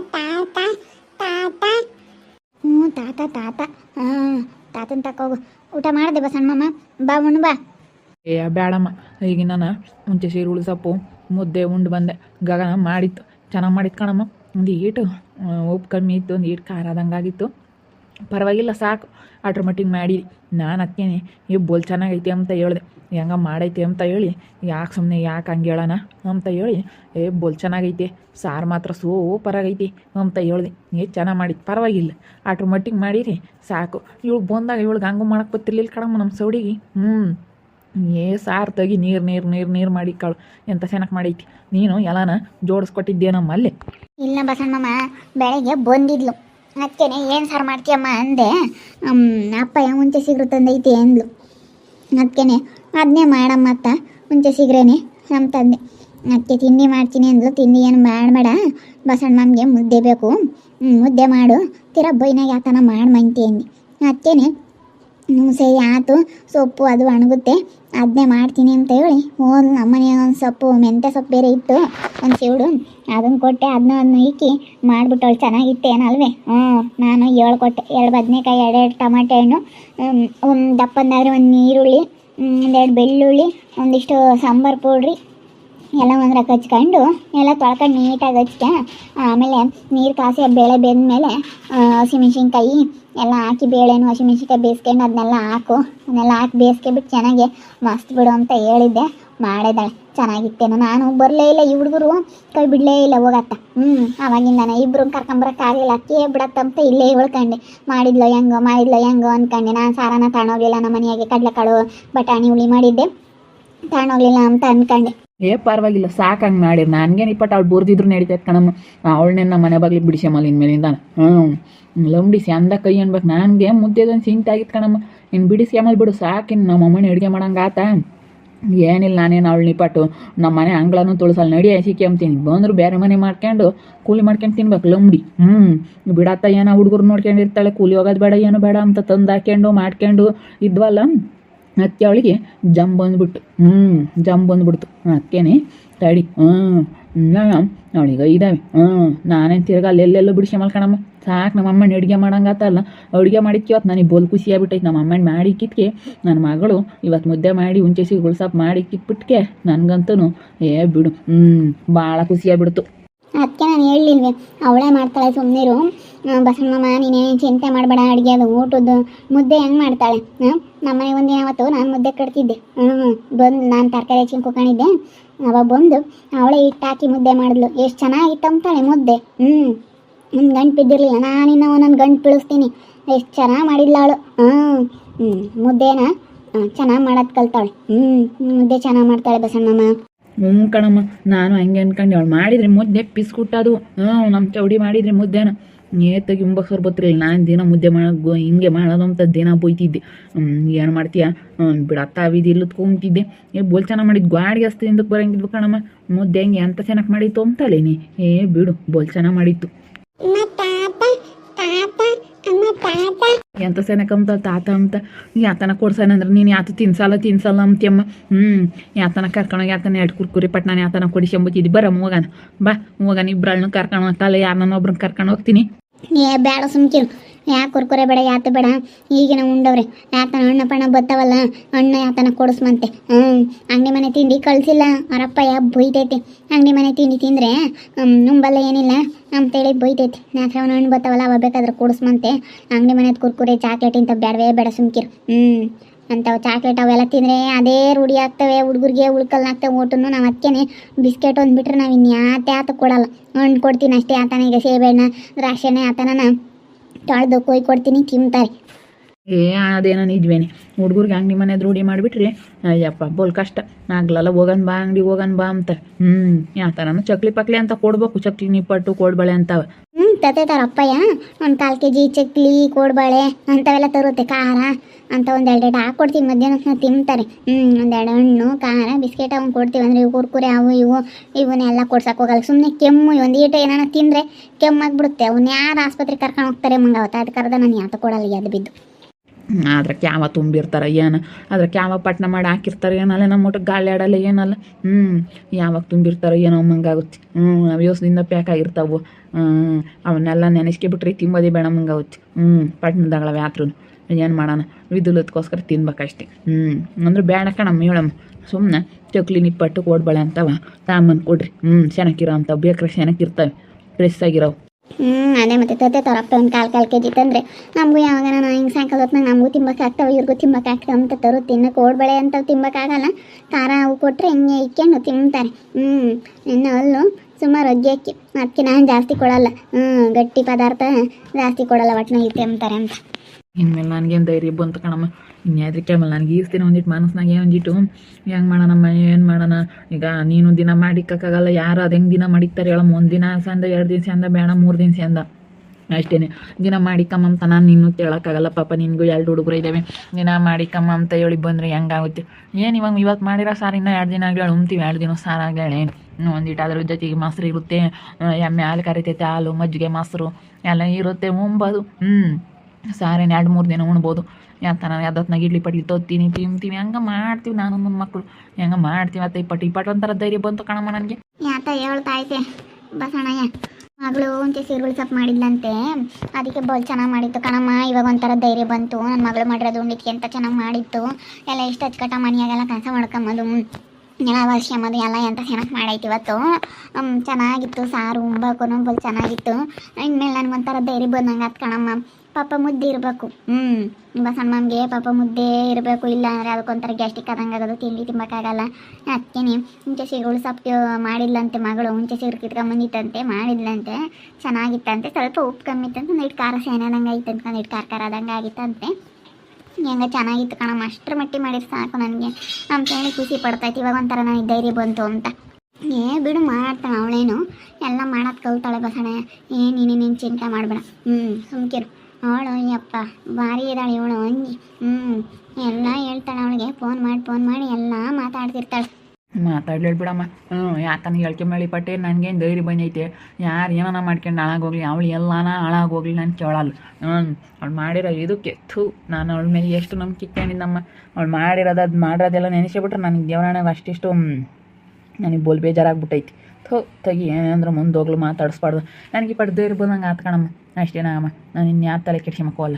ತಾತ ತಾತ. ಹ್ಞೂ, ತಾತ ತಾತ. ಹ್ಞೂ ತಾತನ ತಕೋಗು ಊಟ ಮಾಡಿದೆ ಬಸಣ್ಣಮ್ಮ ಬಾ, ಉಣ್ಣು ಬಾ. ಏ ಬೇಡಮ್ಮ ಈಗ ನಾನು ಮುಂಚೆ ಸೀರುಳು ಸೊಪ್ಪು, ಮುದ್ದೆ, ಉಂಡು ಬಂದೆ. ಗಗನ ಮಾಡಿತ್ತು. ಚೆನ್ನಾಗಿ ಮಾಡಿತ್ತು ಕಣಮ್ಮ. ಒಂದು ಈಟು ಉಪ್ಪು ಕಮ್ಮಿ ಇತ್ತು, ಒಂದು ಈಟು ಖಾರ ಆದಂಗಾಗಿತ್ತು. ಪರವಾಗಿಲ್ಲ ಸಾಕು. ಮಟ್ಟಿಗೆ ಮಾಡಿ ನಾನು ಅದಕ್ಕೇನೆ ಈ ಬೋಲ್ ಚೆನ್ನಾಗೈತಿ ಅಂತ ಹೇಳಿದೆ. ಹೆಂಗ ಮಾಡೈತಿ ಅಂತ ಹೇಳಿ. ಯಾಕೆ ಸುಮ್ಮನೆ ಯಾಕೆ ಹಂಗೆ ಹೇಳೋಣ ಅಂತ ಹೇಳಿ. ಏ, ಬೋಲ್ ಚೆನ್ನಾಗೈತೆ. ಸಾರು ಮಾತ್ರ ಸೂಪರಾಗೈತಿ ಅಂತ ಹೇಳ್ದೆ. ಏ, ಚೆನ್ನಾಗಿ ಮಾಡಿದ್ದು ಪರವಾಗಿಲ್ಲ. ಮಟ್ಟಿಗೆ ಮಾಡಿರಿ. ಸಾಕು. ಇವಳು ಬಂದಾಗ ಇವಳಿಗೆ ಹಂಗೂ ಮಾಡಕ್ಕೆ ಬತ್ತಿರ್ಲಿಲ್ಲ ಕಣಮ್ಮ ನಮ್ಮ ಸೌಡಿಗೆ. ಹ್ಞೂ ಏ, ಸಾರು ತೆಗಿ ನೀರು ನೀರು ನೀರು ನೀರು ಮಾಡಿ ಕಾಳು ಎಂತ ಚೆನ್ನಾಗಿ ಮಾಡೈತಿ? ನೀನು ಎಲ್ಲಾನ ಜೋಡಿಸ್ಕೊಟ್ಟಿದ್ದೆ ನಮ್ಮಲ್ಲಿ. ಇಲ್ಲ ಬಸಣ್ಣಮ್ಮ, ಬೆಳಗ್ಗೆ ಬಂದಿದ್ಲು. ಅದಕ್ಕೇನೆ ಏನು ಸಾರು ಮಾಡ್ತೀಯಮ್ಮ? ಅಂದೆ. ಅಪ್ಪಯ್ಯ ಮುಂಚೆ ಸಿಗ್ರು ತಂದೈತಿ, ಅಂದ್ಲು. ಅದಕ್ಕೇನೆ ಅದನ್ನೇ ಮಾಡಮ್ಮ ಅತ್ತ, ಮುಂಚೆ ಸಿಗ್ರೇನೆ ತಂದೆ. ಅದಕ್ಕೆ ತಿಂಡಿ ಮಾಡ್ತೀನಿ, ಅಂದ್ಲು. ತಿಂಡಿ ಏನು ಮಾಡಬೇಡ ಬಸಣ್ಣ ಮಾಮ್ಗೆ ಮುದ್ದೆ ಬೇಕು. ಮುದ್ದೆ ಮಾಡು. ತಿರ ಬೈನಾಗ ಯಾತನ ಮಾಡಿ ಮಂತಿ ಅಂದು. ಅದಕ್ಕೇನೆ ಸರಿ ಆಯಿತು ಸೊಪ್ಪು ಅದು ಒಣಗುತ್ತೆ ಅದನ್ನೇ ಮಾಡ್ತೀನಿ ಅಂತ ಹೇಳಿ ಹೋದ್ ನಮ್ಮನೆ ಒಂದು ಸೊಪ್ಪು, ಮೆಂತ್ಯ ಸೊಪ್ಪು ಬೇರೆ ಇತ್ತು. ಒಂದು ಸಿವಡು ಅದನ್ನು ಕೊಟ್ಟೆ ಅದನ್ನ ಅದನ್ನ ಇಕ್ಕಿ ಮಾಡಿಬಿಟ್ಟವಳು ಚೆನ್ನಾಗಿತ್ತೇನಲ್ವೇ ಹ್ಞೂ, ನಾನು ಹೇಳ್ಕೊಟ್ಟೆ ಎರಡು ಬದನೆಕಾಯಿ ಎರಡೆರಡು ಟಮಾಟೆ ಹಣ್ಣು ಒಂದು ದಪ್ಪಂದಾದ್ರೆ ಒಂದು ಈರುಳ್ಳಿ ಒಂದೆರಡು ಬೆಳ್ಳುಳ್ಳಿ, ಒಂದಿಷ್ಟು ಸಾಂಬಾರು ಪೌಡ್ರಿ ಎಲ್ಲ ಒಂದ್ರ ಹಚ್ಕೊಂಡು ಎಲ್ಲ ತೊಳ್ಕೊಂಡು ನೀಟಾಗಿ ಹಚ್ಕೆ, ಆಮೇಲೆ ನೀರು ಕಾಸಿ ಬೇಳೆ ಬೆಂದಮೇಲೆ ಹಸಿಮೆಣ್ಸಿನ್ಕಾಯಿ ಎಲ್ಲ ಹಾಕಿ, ಬೇಳೆನು ಹಸಿಮೆಣ್ಸಿನ್ಕಾಯಿ ಬೇಯಿಸ್ಕೊಂಡು ಅದನ್ನೆಲ್ಲ ಹಾಕು. ಅದನ್ನೆಲ್ಲ ಹಾಕಿ ಬೇಯಿಸ್ಕೊಬಿಟ್ಟು ಚೆನ್ನಾಗಿ ಮಸ್ತ್ ಬಿಡು ಅಂತ ಹೇಳಿದ್ದೆ. ಮಾಡಿದಾಳೆ ಚೆನ್ನಾಗಿತ್ತೇನೋ. ನಾನು ಬರಲೇ ಇಲ್ಲ. ಈ ಹುಡುಗರು ಕೈ ಬಿಡಲೇ ಇಲ್ಲ ಹೋಗತ್ತ. ಹ್ಞೂ ಅವಾಗಿಂದಾನೆ ಇಬ್ಬರು ಕರ್ಕೊಂಬರಕ್ಕಾಗಲಿಲ್ಲ ಅಕ್ಕಿ ಬಿಡತ್ತಂತ ಇಲ್ಲೇ ಉಳ್ಕೊಂಡೆ ಮಾಡಿದ್ಲೋ ಹೆಂಗೋ ಮಾಡಿದ್ಲೋ ಹೆಂಗೋ ಅಂದ್ಕೊಂಡೆ ನಾನು ಸಾರನ ತಗೊಂಡೋಗ್ಲಿಲ್ಲ ನಮ್ಮ ಮನೆಯಾಗೆ ಕಡಲೆಕಾಳು, ಬಟಾಣಿ, ಹುಳಿ ಮಾಡಿದ್ದೆ. ತಗೊಂಡೋಗ್ಲಿಲ್ಲ ಅಂತ ಅನ್ಕೊಂಡೆ. ಏ, ಪರವಾಗಿಲ್ಲ ಸಾಕು ಹಂಗೆ ಮಾಡಿರಿ ನನಗೇನು ಇಪ್ಪಟ್ಟು ಅವ್ಳು ಬುರ್ದಿದ್ರು ನಡೀತೈತೆ ಕಣಮ್ಮ. ಅವಳನ್ನೇ ನಮ್ಮ ಮನೆ ಬಾಗಿಲಿಗೆ ಬಿಡಿಸಮ್ಮಲ್ಲ ಇನ್ಮೇಲಿಂದ ಹ್ಞೂ ಲಂಬಿಡಿಸಿ ಅಂದ ಕೈ ಅನ್ಬೇಕು. ನನಗೆ ಮುದ್ದೆದೊಂದು ಸಿಂಟಾಗಿತ್ತು ಕಣಮ್ಮ. ಇನ್ನು ಬಿಡಿಸಿ ಆಮೇಲೆ ಬಿಡು, ಸಾಕಿನ್. ನಮ್ಮ ಅಮ್ಮನ ಅಡುಗೆ ಮಾಡಂಗಾತ ಏನಿಲ್ಲ, ನಾನೇನು ಅವಳು ನಿಪಾಟು ನಮ್ಮ ಮನೆ ಅಂಗಳನೂ ತುಳಸಲ್ಲಿ ನಡಿ ಬಂದರು ಬಂದ್ರು ಬೇರೆ ಮನೆ ಮಾಡ್ಕೊಂಡು ಕೂಲಿ ಮಾಡ್ಕೊಂಡು ತಿನ್ಬೇಕು ಲಂಬಡಿ ಹ್ಞೂ ಬಿಡತ್ತ ಏನೋ ಹುಡುಗರು ನೋಡ್ಕೊಂಡಿರ್ತಾಳೆ ಕೂಲಿ ಹೋಗೋದು ಬೇಡ, ಏನು ಬೇಡ ಅಂತ ತಂದು ಹಾಕ್ಯಂಡು ಮಾಡ್ಕೊಂಡು ಇದ್ವಲ್ಲ. ಅದಕ್ಕೆ ಅವಳಿಗೆ ಜಮ್ ಬಂದ್ಬಿಟ್ಟು ಹ್ಞೂ ಜಮ್ ಬಂದ್ಬಿಡ್ತು ಅಕ್ಕೇನೆ ತಡಿ ಹ್ಞೂ ಅವಳಿಗೆ ಇದ್ದಾವೆ ಹ್ಞೂ ನಾನೇನು ತಿರ್ಗ ಅಲ್ಲೆಲ್ಲೆಲ್ಲೋ ಬಿಡಿಸಿ ಮಲ್ಕಣಮ್ಮ ಸಾಕು, ನಮ್ಮ ಅಮ್ಮನ ಅಡುಗೆ ಮಾಡಂಗಾತಲ್ಲ ಅಡುಗೆ ಮಾಡಿದ್ಕೆ ಇವತ್ತು ನನಗೆ ಬೋಲ್ ಖುಷಿ ಆಗ್ಬಿಟ್ಟೈತೆ. ನಮ್ಮ ಅಮ್ಮನ ಮಾಡಿ ಕಿತ್ಕೆ, ನನ್ನ ಮಗಳು ಇವತ್ತು ಮುದ್ದೆ ಮಾಡಿ ಹುಂಚೆಸಿ ಸಾಪ್ ಮಾಡಿ ಕಿತ್ಬಿಟ್ಕೆ ನನಗಂತೂ ಏ ಬಿಡು ಹ್ಞೂ ಭಾಳ ಖುಷಿ ಅದಕ್ಕೆ ನಾನು ಹೇಳಲಿಲ್ವೇ ಅವಳೇ ಮಾಡ್ತಾಳೆ ಸುಮ್ಮನಿರು ಬಸಮ್ಮಮ್ಮ ನೀನೇನು ಚಿಂತೆ ಮಾಡಬೇಡ ಅಡುಗೆ ಅದು ಊಟದ್ದು. ಮುದ್ದೆ ಹೆಂಗೆ ಮಾಡ್ತಾಳೆ? ಹಾಂ ನಮ್ಮನೆ ಒಂದಿನ ಅವತ್ತು ನಾನು ಮುದ್ದೆ ಕಟ್ತಿದ್ದೆ. ಹ್ಞೂ ಬಂದು ನಾನು ತರಕಾರಿ ಹೆಚ್ಚಿನ ಕುತ್ಕೊಂಡಿದ್ದೆ. ಅವಾಗ ಬಂದು ಅವಳೇ ಹಿಟ್ಟು ಹಾಕಿ ಮುದ್ದೆ ಮಾಡಿದ್ಲು. ಎಷ್ಟು ಚೆನ್ನಾಗಿತ್ತು ಅಂತಾಳೆ ಮುದ್ದೆ. ಹ್ಞೂ ನನ್ನ ಗಂಟು ಬಿದ್ದಿರಲಿಲ್ಲ. ನಾನಿನ್ನ ಒಂದೊಂದು ಗಂಟು ಬೀಳಿಸ್ತೀನಿ. ಎಷ್ಟು ಚೆನ್ನಾಗಿ ಮಾಡಿದ್ಲು ಅವಳು. ಹಾಂ ಹ್ಞೂ ಮುದ್ದೆನ ಚೆನ್ನಾಗಿ ಮಾಡೋದು ಕಲ್ತಾಳೆ. ಹ್ಞೂ ಮುದ್ದೆ ಚೆನ್ನಾಗಿ ಮಾಡ್ತಾಳೆ ಬಸಮ್ಮಮ್ಮ ಹ್ಞೂ ಕಣಮ್ಮ, ನಾನು ಹಂಗೆ ಅನ್ಕಂಡು. ಅವಳು ಮಾಡಿದ್ರೆ ಮುದ್ದೆ ಪಿಸ್ಕುಟ್ಟದು ಹ್ಞೂ ನಮ್ಮ ಚೌಡಿ ಮಾಡಿದ್ರೆ ಮುದ್ದೆನ. ಏತಾಗಿ ಇಂಬಕ್ಸರ್ ಬತ್ತಿರಲಿಲ್ಲ ನಾನು ದಿನ ಮುದ್ದೆ ಮಾಡೋ ಹಿಂಗೆ ಮಾಡೋದು ಅಂತ ದಿನ ಬೈತಿದ್ದೆ ಏನು ಮಾಡ್ತೀಯ? ಬಿಡತ್ತ ಅವಿದು ಇಲ್ಲದ ಕುಂತಿದ್ದೆ. ಏ, ಬೋಲ್ ಚೆನ್ನಾಗಿ ಮಾಡಿದ್ದು ಗಾಡಿಗೆ ಅಸ್ತಿ ಹಿಂದಕ್ಕೆ ಬರಂಗಿದ್ವು ಕಣಮ್ಮ. ಮುದ್ದೆ ಹೆಂಗೆ ಎಂತ ಚೆನ್ನಾಗಿ ಮಾಡಿತ್ತು ಅಂತಲೇನಿ ಏ, ಬಿಡು, ಬೋಲ್ ಚೆನ್ನಾಗಿ ಮಾಡಿತ್ತು. ಎಂತ ಸೆನಕಂತ ತಾತ ಅಂತ ಯಾತನ ಕೊಡ್ಸಾನಂದ್ರೆ ನೀನು ಯಾತ ತಿನ್ಸಲ್ಲ ತಿನ್ಸಲ್ಲ ಅಂತಿಯಮ್ಮ ಹ್ಮ್ ಯಾತನ ಕರ್ಕೊಂಡೋಗಿ ಯಾತನ ಎರಡು ಕುರ್ಕುರಿ ಪಟ್ನಾನ ಯಾತನ ಕೊಡಿಸ್ಕೊಂಬತ್ತಿದ್ದಿ ಬರ ಹೋಗಾನ ಬಾ ಹೋಗಾನ ಇಬ್ಬರನ್ನ ಕರ್ಕೊಂಡು ಹೋಗ್ತಾಳೆ ಯಾರನ್ನ ಒಬ್ರನ್ನ ಕರ್ಕೊಂಡು ಹೋಗ್ತೀನಿ. ಏ ಬೇಡ ಸುಮ್ಕಿರು. ಯಾಕೆ ಕುರ್ಕುರೆ ಬೇಡ, ಯಾತ ಬೇಡ? ಈಗಿನ ಉಂಡವ್ರೆ. ಯಾತನ ಅಣ್ಣ ಪಣ್ಣ ಬತ್ತಾವಲ್ಲ? ಅಣ್ಣ ಯಾತನ ಕೊಡಿಸ್ಮಂತೆ. ಹ್ಞೂ ಅಂಗಡಿ ಮನೆ ತಿಂಡಿ ಕಳಿಸಿಲ್ಲ. ಅವರಪ್ಪ ಯಾ ಬೊಯ್ತೈತಿ ಅಂಗಡಿ ಮನೆ ತಿಂಡಿ ತಿಂದರೆ ನುಂಬಲ್ಲ ಏನಿಲ್ಲ. ಅಂತೇಳಿ ಬೈತೈತೆ. ನಾತ್ರವನ ಹಣ್ಣು ಬತ್ತವಲ್ಲ, ಅವ ಬೇಕಾದ್ರೆ ಕೊಡಿಸ್ಮಂತೆ. ಅಂಗಡಿ ಮನೆದು ಕುರ್ಕುರೆ, ಚಾಕ್ಲೇಟ್ ಇಂಥ ಬೇಡವೇ ಬೇಡ ಸುಮ್ಕಿರು. ಹ್ಞೂ ಅಂಥವು ಚಾಕ್ಲೇಟ್ ಅವೆಲ್ಲ ತಿಂದರೆ ಅದೇ ರೂಢಿ ಆಗ್ತವೆ. ಹುಡುಗರಿಗೆ ಉಳ್ಕಲ್ ಆಗ್ತವೆ ಓಟನ್ನು ನಾವು ಅದಕ್ಕೇನೆ ಬಿಸ್ಕೆಟ್ ಒಂದು ಬಿಟ್ರೆ ನಾವು ಇನ್ಯಾತ ಯಾತ ಕೊಡಲ್ಲ. ಹಣ್ಣು ಕೊಡ್ತೀನಿ ಅಷ್ಟೇ ಆತನ ಈಗ ಸೇಬೆಹಣ್ಣ ದ್ರಾಕ್ಷೆಣ್ಣೆ ಆತನ ತೊಳೆದು ಕೊಯ್ ಕೊಡ್ತೀನಿ ತಿಂತಾರೆ. ಏ, ಅದೇನೋ ನಿಜವೇನೆ. ಹುಡುಗರಿಗೆ ಅಂಗಡಿ ಮನೆ ರೂಢಿ ಮಾಡಿಬಿಟ್ರಿ, ಅಯ್ಯಪ್ಪ, ಬೋಲ್ ಕಷ್ಟ. ಆಗ್ಲಲ್ಲ ಹೋಗನ್ ಬಾ, ಅಂಗಡಿ ಹೋಗನ್ ಬಾ ಅಂತ ಹ್ಞೂ ಯಾವ ಚಕ್ಲಿ ಪಕ್ಲಿ ಅಂತ ಕೊಡ್ಬೇಕು. ಚಕ್ಲಿ ನಿಪ್ಪಟ್ಟು ಕೊಡ್ಬಳೆ ಅಂತವ. ತತ್ತೈತಾರ ಅಪ್ಪಯ್ಯ? ಒಂದು ಕಾಲು ಕೆ ಜಿ ಚಕ್ಲಿ, ಕೋಡ್ಬಳೆ, ಅಂಥವೆಲ್ಲ ತರುತ್ತೆ, ಖಾರ. ಅಂತ ಒಂದು ಎರಡು ಎರಡು ಹಾಕ್ಕೊಡ್ತೀವಿ ಮಧ್ಯಾಹ್ನಕ್ಕೆ ತಿಂತಾರೆ ಹ್ಞೂ ಒಂದೆರಡು ಹಣ್ಣು, ಖಾರ, ಬಿಸ್ಕೆಟ್ ಅವ್ನು ಕೊಡ್ತೀವಿ. ಅಂದರೆ ಇವು ಕುರ್ಕುರೆ, ಅವು ಇವು, ಇವನ್ನೆಲ್ಲ ಕೊಡ್ಸಕ್ಕೆ ಹೋಗಲ್ಲ. ಸುಮ್ಮನೆ ಕೆಮ್ಮು, ಒಂದು ಈಟ ಏನಾನ ತಿಂದರೆ ಕೆಮ್ಮಾಗ್ಬಿಡುತ್ತೆ. ಅವನ್ನ ಯಾರು ಆಸ್ಪತ್ರೆಗೆ ಕರ್ಕೊಂಡು ಹೋಗ್ತಾರೆ ಮಂಗಾವತ್ತ ಅದು ಕರೆದ ನಾನು ಯಾತ ಕೊಡಲ್ಲ ಅದು ಬಿದ್ದು. ಅದ್ರ ಕ್ಯಾವ ತುಂಬಿರ್ತಾರೆ, ಏನು? ಅದ್ರ ಕ್ಯಾವ ಪಟ್ನ ಮಾಡಿ ಹಾಕಿರ್ತಾರೆ, ಏನಲ್ಲ? ನಮ್ಮ ಊಟಕ್ಕೆ ಗಾಳಿ ಆಡಲ್ಲ, ಏನಲ್ಲ? ಹ್ಞೂ ಯಾವಾಗ ತುಂಬಿರ್ತಾರೆ, ಏನೋ ಮಂಗಾಗುತ್ತೆ ಹ್ಞೂ ಅವ್ಯೋಸದಿಂದ ಪ್ಯಾಕ್ ಆಗಿರ್ತಾವೆ. ಅವನ್ನೆಲ್ಲ ನೆನೆಸ್ಕೊಬಿಟ್ರೆ ತಿಂಬೋದೇ ಬೇಡ ಮಂಗಾಗುತ್ತೆ ಹ್ಞೂ ಪಟ್ನದಾಗಳವೆ ಆತ್ರು ಏನು ಮಾಡೋಣ? ವಿದುಲದ್ಕೋಸ್ಕರ ತಿನ್ಬೇಕಷ್ಟೆ. ಹ್ಞೂ ಅಂದ್ರೆ ಬೇಡ ಕಣಮ್ಮ, ಹೇಳಮ್ಮ. ಸುಮ್ಮನೆ ಚಕ್ಲಿ ನಿಪ್ಪಟ್ಟು ಕೋಡ್ಬಳೆ ಅಂತವ. ತಾಮನ್ ಕೊಡ್ರಿ. ಹ್ಞೂ ಚೆನ್ನಾಗಿರೋ ಅಂಥವು ಬೇಕ್ರೆ ಚೆನ್ನಾಗಿರ್ತವೆ ಫ್ರೆಶ್ ಆಗಿರೋವು. ಹ್ಞೂ ಅದೇ ಮತ್ತೆ ತತ್ತೆ ತರಪ್ಪ ಒಂದು ಕಾಲು ಕಾಲು ಕೆ ಜಿ ತಂದರೆ ನಮಗೂ ಯಾವಾಗ ನಾನು ಹಿಂಗೆ ಸಾಯಂಕಾಲ ಹೊತ್ನಾಗ ನಮಗೂ ತಿಂಬಕ್ಕಾಗ್ತಾವೆ ಇವ್ರಿಗೂ ತಿಂಬಕ್ಕಾಗ್ತಾವೆ ಅಂತ ತರು ತಿನ್ನಕ್ಕೆ ಓಡ್ಬಳೆ ಅಂತ ತಿಂಬಕ್ಕಾಗಲ್ಲ ಖಾರ ಅವು ಕೊಟ್ಟರೆ ಹಿಂಗೆ ಇಕ್ಕೊಂಡು ತಿಂತಾರೆ. ಹ್ಞೂ ಇನ್ನು ಅಲ್ಲು ಸುಮಾರು ಅಜ್ಜಿ ಅಕ್ಕಿ. ಅದಕ್ಕೆ ನಾನು ಜಾಸ್ತಿ ಕೊಡಲ್ಲ. ಹ್ಞೂ ಗಟ್ಟಿ ಪದಾರ್ಥ ಜಾಸ್ತಿ ಕೊಡಲ್ಲ ಒಟ್ಟಿನಾಗ ತಿಂತಾರೆ ಅಂತ. ಇನ್ಮೇಲೆ ನನಗೇನು ಧೈರ್ಯ ಬಂತು ಕಣಮ್ಮ. ಇನ್ಯಾದ್ರಿ ಆಮೇಲೆ ನನಗೆ ಈಸ್ತಿನ ಒಂದಿಟ್ಟು ಮನಸ್ಸಿನಾಗೆ ಒಂದಿಟ್ಟು ಹೆಂಗೆ ಮಾಡೋಣಮ್ಮ ಏನು ಮಾಡೋಣ? ಈಗ ನೀನು ದಿನ ಮಾಡಿಕ್ಕಾಗಲ್ಲ, ಯಾರು ಅದು ಹೆಂಗೆ ದಿನ ಮಾಡಿಕ್ತಾರೆ ಹೇಳಮ್ಮ. ಒಂದು ದಿನ ಸಂದ, ಎರಡು ದಿನ ಸಂದ, ಬೇಡ, ಮೂರು ದಿನ ಸಂದ. ಅಷ್ಟೇ ದಿನ ಮಾಡಿಕಮ್ಮ ಅಂತ ನಾನು ನಿನ್ನೂ ಕೇಳೋಕ್ಕಾಗಲ್ಲ, ಪಾಪ ನಿನಗೂ ಎರಡು ಹುಡುಗರು ಇದ್ದಾವೆ ದಿನ ಮಾಡಿಕಮ್ಮ ಅಂತ ಹೇಳಿ ಬಂದರೆ ಹೆಂಗಾಗುತ್ತೆ? ಏನು ಇವಾಗ ಇವತ್ತು ಮಾಡಿರೋ ಸಾರು ಇನ್ನೂ ಎರಡು ದಿನ ಆಗಲಿ ಉಣ್ತೀವಿ ಎರಡು ದಿನ ಸಾರು ಆಗಲೇ. ಒಂದಿಟ್ಟು ಅದ್ರ ಜೊತೆಗೆ ಮೊಸರು ಇರುತ್ತೆ, ಎಮ್ಮೆ ಹಾಲು ಕರಿತೈತೆ, ಹಾಲು, ಮಜ್ಜಿಗೆ ಮೊಸರು, ಎಲ್ಲ ಇರುತ್ತೆ ಉಂಬೋದು ಹ್ಞೂ ಸಾರೇನು ಎರಡು ಮೂರು ದಿನ ಉಣ್ಬೋದು. ಯಾತನ ಯಾವ್ದತ್ನಾಗ ಇಡ್ಲಿ ಪಟ್ಲಿ ತೊತ್ತೀನಿ ತಿಂತೀನಿ ಹಂಗೆ ಮಾಡ್ತೀವಿ ನಾನು ನನ್ನ ಮಕ್ಕಳು ಹೆಂಗೆ ಮಾಡ್ತೀವಿ ಅತ್ತ ಇಪ್ಪಟ್ಟು ಇಪ್ಪಟ್ಟು ಒಂಥರ ಧೈರ್ಯ ಬಂತು ಕಣಮ್ಮ ನನಗೆ. ಯಾತ ಹೇಳ್ತಾ ಐತೆ ಬಸಣ್ಣಯ್ಯ ಮಗಳು ಒಂಚೆ ಸೀರುಗಳು ಸಪ್ ಮಾಡಿದ್ಲಂತೆ. ಅದಕ್ಕೆ ಬಲ್ ಚೆನ್ನಾಗಿ ಮಾಡಿತ್ತು ಕಣಮ್ಮ. ಇವಾಗ ಒಂಥರ ಧೈರ್ಯ ಬಂತು. ನನ್ನ ಮಗಳು ಮಾಡಿರೋದು ಅಂತ ಚೆನ್ನಾಗಿ ಮಾಡಿತ್ತು. ಎಲ್ಲ ಎಷ್ಟು ಅಚ್ಚುಕಟ್ಟ ಮನೆಯಾಗೆಲ್ಲ ಕೆಲಸ ಮಾಡ್ಕೊಂಬೋದು ಎಲ್ಲ ವರ್ಷಮದು ಎಲ್ಲ ಎಂತ ಚೆನ್ನಾಗಿ ಮಾಡೈತಿ ಇವತ್ತು. ಚೆನ್ನಾಗಿತ್ತು ಸಾರು ಉಂಬಕ್ಕೂ ಬಲ್ ಚೆನ್ನಾಗಿತ್ತು. ಇನ್ಮೇಲೆ ನನಗೆ ಒಂಥರ ಧೈರ್ಯ ಬಂದಂಗೆ ಆತು ಕಣಮ್ಮ. ಪಾಪ ಮುದ್ದೆ ಇರಬೇಕು. ಹ್ಮ್. ಬಸಣ್ಣ ಮಮ್ಗೆ ಪಾಪ ಮುದ್ದೆ ಇರಬೇಕು ಇಲ್ಲ ಅಂದ್ರೆ ಅದಕ್ಕೊಂಥರ ಗ್ಯಾಸ್ಟಿಕ್ ಆದಂಗೆ ಆಗೋದು ತಿಂಡಿ ತಿನ್ನೋಕ್ಕಾಗಲ್ಲ ಅದಕ್ಕೇನೆ ಮುಂಚೆ ಸಿಗುಳು ಸೊಪ್ಪು ಮಾಡಿಲ್ಲಂತೆ ಮಗಳು ಮುಂಚೆ ಸಿಗುರು ಕಿತ್ಕೊಂಬಂದಿತ್ತಂತೆ ಮಾಡಿದ್ಲಂತೆ ಚೆನ್ನಾಗಿತ್ತಂತೆ ಸ್ವಲ್ಪ ಉಪ್ಪು ಕಮ್ಮಿ ಇತ್ತಂತೆ ನೀಟ್ ಖಾರ ಸೇನಾದಂಗೆ ಅಂತ ನೀಟ್ ಖಾರ ಖಾರ ಆದಂಗೆ ಆಗಿತ್ತಂತೆ. ಹೆಂಗೆ ಚೆನ್ನಾಗಿತ್ತು ಕಣಮ್ಮ ಅಷ್ಟ್ರ ಮಟ್ಟಿ ಮಾಡಿದ್ರೆ ಸಾಕು ನನಗೆ. ನಮ್ಮ ಕೇಳಿ ಖುಷಿ ಪಡ್ತೈತಿ ಇವಾಗ ಒಂಥರ ನನಗೆ ಧೈರ್ಯ ಬಂತು ಅಂತ. ಏ ಬಿಡು ಮಾಡ್ತಾಳೆ ಅವಳೇನು. ಎಲ್ಲ ಮಾಡೋದು ಕಲ್ತಾಳೆ ಬಸಣ ಏ ನೀನು ಚಿಂತೆ ಮಾಡಬೇಡ. ಹ್ಞೂ ಸುಮ್ಕಿರು. ಅವಳು ಅಯ್ಯಪ್ಪ ಭಾರಿ ಇದ್ದಾಳೆ ಇವಳು. ಅಂಜಿ ಹ್ಞೂ ಎಲ್ಲ ಹೇಳ್ತಾಳೆ ಅವಳಿಗೆ. ಫೋನ್ ಮಾಡಿ ಫೋನ್ ಮಾಡಿ ಎಲ್ಲ ಮಾತಾಡ್ತಿರ್ತಾಳೆ. ಮಾತಾಡ್ಲಿ ಬಿಡಮ್ಮ ಹ್ಞೂ ಯಾಕಂದ್ರೆ ಹೇಳ್ಕೊಂಬೇಳಿ ಪಟ್ಟೆ, ನನಗೇನು ಧೈರ್ಯ ಬಂದೈತೆ. ಯಾರು ಏನಾನ ಮಾಡ್ಕೊಂಡು ಹಾಳಾಗೋಗ್ಲಿ, ಅವಳು ಎಲ್ಲಾನ ಹಾಳಾಗೋಗ್ಲಿ ನಾನು ಕೇಳಲ್ಲ. ಹ್ಞೂ ಅವ್ಳು ಮಾಡಿರೋ ಇದಕ್ಕೆ ಥೂ, ನಾನು ಅವಳ ಮೇಲೆ ಎಷ್ಟು ನಂಬಿಕೆ ಇಟ್ಕೊಂಡಿದ್ದಮ್ಮ. ಅವಳು ಮಾಡಿರೋದು ಅದು ಮಾಡಿರೋದೆಲ್ಲ ನೆನೆಸಿಬಿಟ್ರೆ ನನಗೆ ದೇವರಾಣಗೆ ಅಷ್ಟಿಷ್ಟು ನನಗೆ ಬೋಲ್ ಬೇಜಾರಾಗ್ಬಿಟ್ಟೈತಿ. ಥೋ, ತೆಗಿ ಏನಂದ್ರೆ ಮುಂದೆ ಹೋಗ್ಲು ಮಾತಾಡಿಸ್ಬಾರ್ದು. ನನಗೆ ಪಡ್ದೇ ಇರ್ಬೋದಂಗೆ ಬಂದಂಗೆ ಆತ್ ಕಣಮ್ಮ. ನಾ ಅಮ್ಮ. ನಾನು ಇನ್ಯಾವ ತಲೆ ಅಲ್ಲ.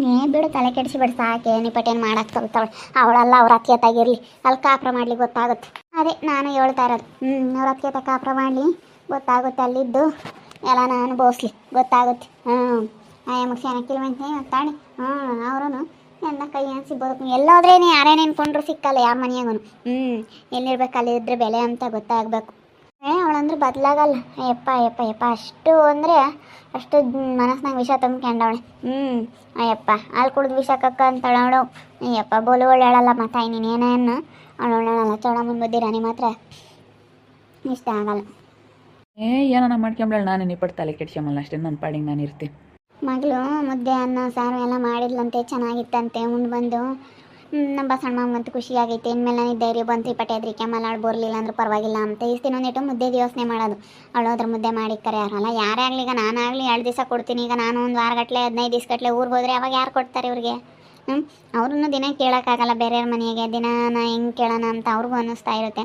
ನೀ ಬಿಡು ತಲೆ ಕೆಡಿಸಿಬಿಡು ಸಾಕೆ. ನಿಪಟೇನು ಮಾಡಕ್ಕೆ ಕಲ್ತವಳು. ಅವಳಲ್ಲ ಅವ್ರ ಅತ್ಯತಾಗಿರಲಿ ಅಲ್ಲಿ ಕಾಪ್ರ ಮಾಡ್ಲಿ ಗೊತ್ತಾಗುತ್ತೆ ಅದೇ ನಾನು ಹೇಳ್ತಾ ಇರೋದು. ಹ್ಞೂ ಅವ್ರ ಅತ್ಯತ ಕಾಪ್ರ ಮಾಡಲಿ. ಗೊತ್ತಾಗುತ್ತೆ ಅಲ್ಲಿದ್ದು. ಎಲ್ಲ ನಾನು ಬೋಸ್ಲಿ. ಗೊತ್ತಾಗುತ್ತೆ ಹ್ಞೂ ಆಯಮ್ಮ ಚೆನ್ನಾಗಿಲ್ವಂತೆ ತಾಳಿ ಹ್ಞೂ ಅವರು ಎಲ್ಲ ಕೈ ಏನು ಸಿಗ್ಬೋದು ಎಲ್ಲ ಎಲ್ಲೋದ್ರೇನೆ ಯಾರೇ ನೆನ್ಕೊಂಡ್ರು ಸಿಕ್ಕಲ್ಲ ಯಾವ ಮನೆಯಾಗೂ ಹ್ಞೂ ಎಲ್ಲಿರ್ಬೇಕು ಅಲ್ಲಿ ಇದ್ರೆ ಬೆಲೆ ಅಂತ ಗೊತ್ತಾಗಬೇಕು. ಅವಳಂದ್ರೆ ಬದಲಾಗಲ್ಲ. ಯಪ್ಪ ಯಪ್ಪ ಯಪ್ಪ ಅಷ್ಟು ಅಂದರೆ ಅಷ್ಟು ಮನಸ್ನಾಗ ವಿಷ ತುಂಬ್ಕೊಂಡವಳೆ ಹ್ಞೂ ಅಯ್ಯಪ್ಪ. ಅಲ್ಲಿ ಕುಡ್ದು ವಿಷ ಕಕ್ಕ ಅಂತಾಳೆ ಅವಳು. ಅಯ್ಯಪ್ಪ ಬೋಲು ಒಳ್ಳೆ ಹೇಳಲ್ಲ ಮತ್ತಾಯಿ ನೀನು ಏನೇನು ಅವಳು ಒಳ್ಳೆಳಲ್ಲ ಚೌಡಮ್ಮನ ಬುದ್ಧಿ ರಾಣಿ ಮಾತ್ರ ಇಷ್ಟ ಆಗಲ್ಲ. ಏ ಏನ ಮಾಡ್ಕೊಂಬಳ ನಾನು ನಿಪ್ಪಟ್ಟು ತಲೆ ಕೆಡ್ಸ್ಕೊಂಬಲ್ಲ ಅಷ್ಟೇ. ನನ್ನ ಪಾಡಿಗೆ ನಾನು ಇರ್ತೀನಿ. ಮಗಳು ಮುದ್ದೆ ಅನ್ನ ಸಾರು ಎಲ್ಲ ಮಾಡಿದ್ಲಂತೆ. ಚೆನ್ನಾಗಿತ್ತಂತೆ. ಮುಂದೆ ಬಂದು. ನಮ್ಮ ಬಸಣ್ಣ ಖುಷಿ ಆಗೈತೆ ಇನ್ಮೇಲೆ ನಾನು ಧೈರ್ಯ ಬಂತು, ಈ ಪಟ್ಟೆ ಅದ್ರಿಕೆ ಮಲಾಡ್ ಬರಲಿಲ್ಲ ಅಂದ್ರೆ ಪರವಾಗಿಲ್ಲ ಅಂತ ಇಷ್ಟು ಒಂದಿಟ್ಟು ಮುದ್ದೆ ಯೋಚನೆ ಮಾಡೋದು. ಅವಳು ಅದ್ರ ಮುದ್ದೆ ಮಾಡಿ ಕರೆ ಯಾರಲ್ಲ? ಯಾರೇ ಆಗಲಿ, ಈಗ ನಾನಾಗಲಿ ಎರಡು ದಿವಸ ಕೊಡ್ತೀನಿ. ಈಗ ನಾನು ಒಂದು ವಾರಗಟ್ಲೆ ಹದಿನೈದು ದಿವಸ ಗಟ್ಟಲೆ ಊರಿಗೆ ಹೋದರೆ ಅವಾಗ ಯಾರು ಕೊಡ್ತಾರೆ ಇವ್ರಿಗೆ? ಹ್ಞೂ ಅವ್ರನ್ನೂ ದಿನ ಕೇಳೋಕ್ಕಾಗಲ್ಲ. ಬೇರೆಯವ್ರ ಮನೆಗೆ ದಿನ ನಾ ಹೆಂಗೆ ಕೇಳೋಣ ಅಂತ ಅವ್ರಿಗೂ ಅನ್ನಿಸ್ತಾ ಇರುತ್ತೆ.